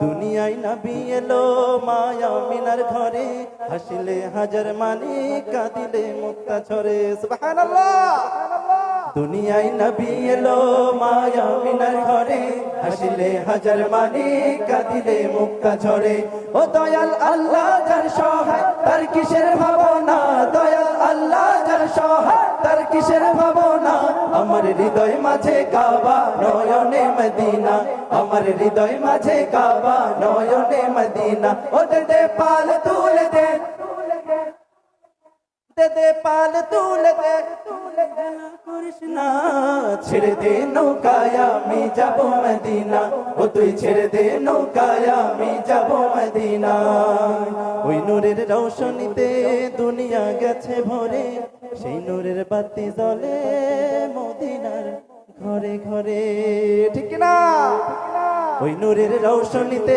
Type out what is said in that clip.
দুনিয়ায় নবী এলো মায়া মিনার ঘরে। হাসিলে হাজার মানি, কাঁদিলে মুক্তা ছড়ে দুনিয়ায় নবী এলো মায়া মিনার ঘরে। হাসিলে হাজার মানি, কাঁদিলে মুক্তা ঝরে। ও দয়াল আল্লাহ, যার সহায়, তার কিসের ভাবনা? দয়াল আল্লাহ, যার সহায়, তার কিসের ভাবনা? আমার হৃদয় মাঝে কাবা নয়নে মদিনা। আমার হৃদয় মাঝে কাবা, নয়নে মদিনা। ও দে পাল তুলে দে। ছেড়ে দে নৌকায়, আমি যাব মদিনা। মদিনা। ওই নূরের রৌশনীতে দুনিয়া গেছে ভরে। সেই নূরের বাতি জ্বলে ঘরে ঠিক না ওই নূরের রৌশনীতে